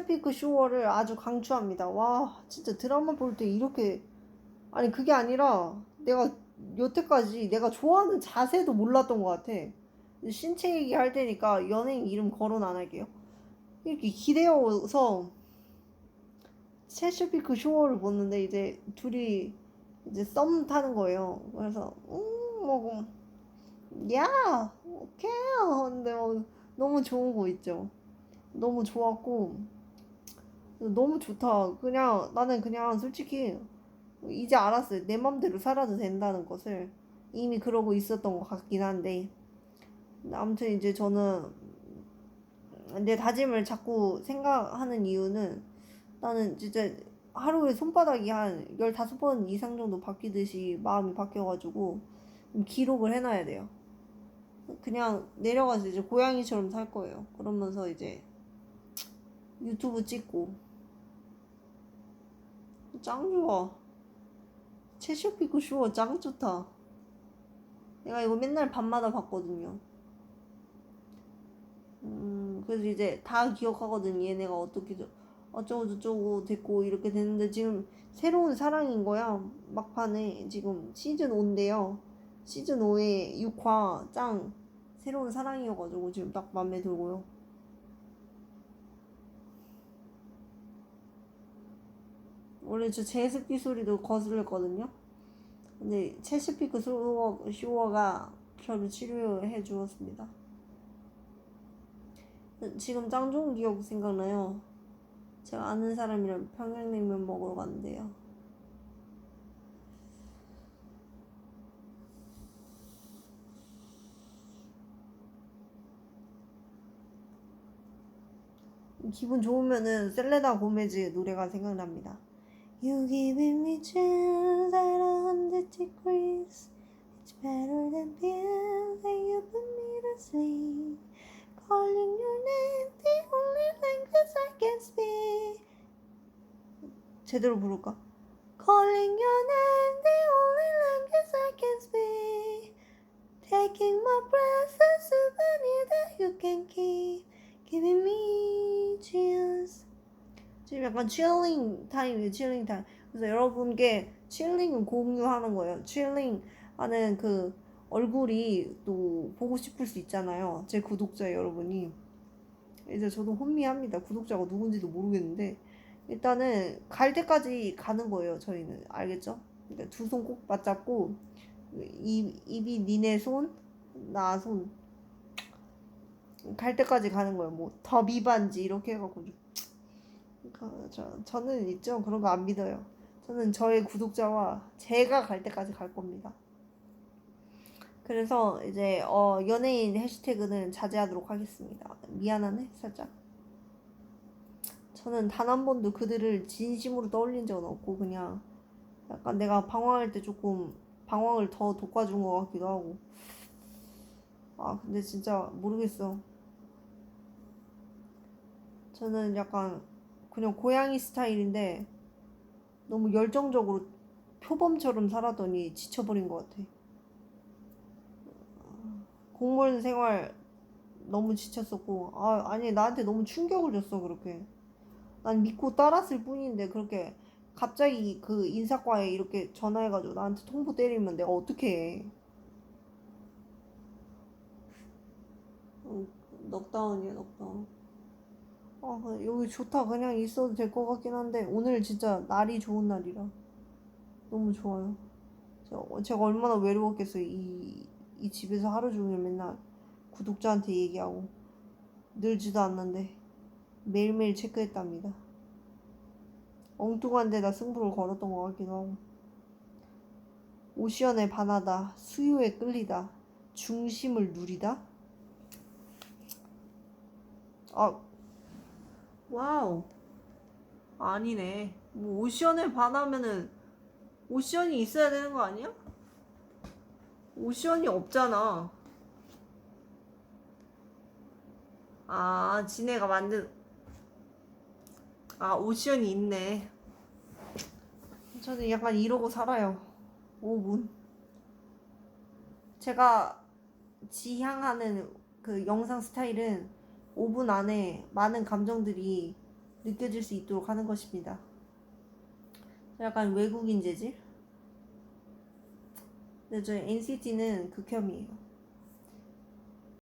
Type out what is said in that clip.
피크 쇼어를 아주 강추합니다. 와, 진짜 드라마 볼 때 이렇게 아니 그게 아니라 내가 여태까지 내가 좋아하는 자세도 몰랐던 것 같아. 신체 얘기 할 테니까 연예인 이름 거론 안 할게요. 이렇게 기대어서 체슈피크 쇼어를 보는데 이제 둘이 이제 썸 타는 거예요. 그래서 음뭐 야, 오케이. 근데 뭐 너무 좋은 거 있죠. 너무 좋았고 너무 좋다. 그냥 나는 그냥 솔직히 이제 알았어요. 내 맘대로 살아도 된다는 것을 이미 그러고 있었던 것 같긴 한데 아무튼 이제 저는 내 다짐을 자꾸 생각하는 이유는 나는 진짜 하루에 손바닥이 한 15번 이상 정도 바뀌듯이 마음이 바뀌어가지고 좀 기록을 해놔야 돼요. 그냥 내려가서 이제 고양이처럼 살 거예요. 그러면서 이제 유튜브 찍고 짱 좋아. 채쇼피크 쇼어 짱 좋다. 내가 이거 맨날 밤마다 봤거든요. 음, 그래서 이제 다 기억하거든. 얘네가 어떻게 저- 어쩌고 저쩌고 됐고 이렇게 됐는데 지금 새로운 사랑인 거야. 막판에 지금 시즌 5인데요. 시즌 5의 6화 짱 새로운 사랑이어가지고 지금 딱 맘에 들고요. 원래 저 제습기 소리도 거슬렸거든요. 근데 체스피크 쇼어, 쇼어가 저를 치료해 주었습니다. 지금 짱 좋은 기억 생각나요. 제가 아는 사람이랑 평양냉면 먹으러 갔는데요. 기분 좋으면은 셀레나 고메즈 노래가 생각납니다. You giving me chills at a hundred degrees. It's better than pills that you put me to sleep. Calling your name, the only language I can speak. 제대로 부를까? Calling your name, the only language I can speak. Taking my breath, 지금 약간 칠링 타임이에요, 칠링 타임. 그래서 여러분께 칠링을 공유하는 거예요. 칠링 하는 그 얼굴이 또 보고 싶을 수 있잖아요. 제 구독자 여러분이. 이제 저도 혼미합니다. 구독자가 누군지도 모르겠는데. 일단은 갈 때까지 가는 거예요, 저희는. 알겠죠? 그러니까 두 손 꼭 맞잡고, 입, 입이 니네 손, 나 손. 갈 때까지 가는 거예요. 뭐, 더 미반지, 이렇게 해갖고. 좀 그, 저, 저는 있죠. 그런 거 안 믿어요. 저는 저의 구독자와 제가 갈 때까지 갈 겁니다. 그래서 이제 어, 연예인 해시태그는 자제하도록 하겠습니다. 미안하네, 살짝. 저는 단 한 번도 그들을 진심으로 떠올린 적은 없고 그냥 약간 내가 방황할 때 조금 방황을 더 돋궈준 것 같기도 하고. 아, 근데 진짜 모르겠어. 저는 약간 그냥 고양이 스타일인데 너무 열정적으로 표범처럼 살았더니 지쳐버린 것 같아. 공무원 생활 너무 지쳤었고, 아, 아니, 나한테 너무 충격을 줬어, 그렇게. 난 믿고 따랐을 뿐인데, 그렇게 갑자기 그 인사과에 이렇게 전화해가지고 나한테 통보 때리면 내가 어떻게 해. 응, 넉다운이야, 넉다운. 아, 그 여기 좋다. 그냥 있어도 될 것 같긴 한데, 오늘 진짜 날이 좋은 날이라. 너무 좋아요. 제가, 제가 얼마나 외로웠겠어요. 이, 이 집에서 하루 종일 맨날 구독자한테 얘기하고. 늘지도 않는데, 매일매일 체크했답니다. 엉뚱한 데다 승부를 걸었던 것 같기도 하고. 오시연에 반하다, 수요에 끌리다, 중심을 누리다? 아, 와우. 아니네. 뭐 오션에 반하면은 오션이 있어야 되는 거 아니야? 오션이 없잖아. 아, 지네가 만든 아, 오션이 있네. 저는 약간 이러고 살아요. 5분. 제가 지향하는 그 영상 스타일은 5분 안에 많은 감정들이 느껴질 수 있도록 하는 것입니다. 약간 외국인 재질? 근데 저희 NCT는 극혐이에요.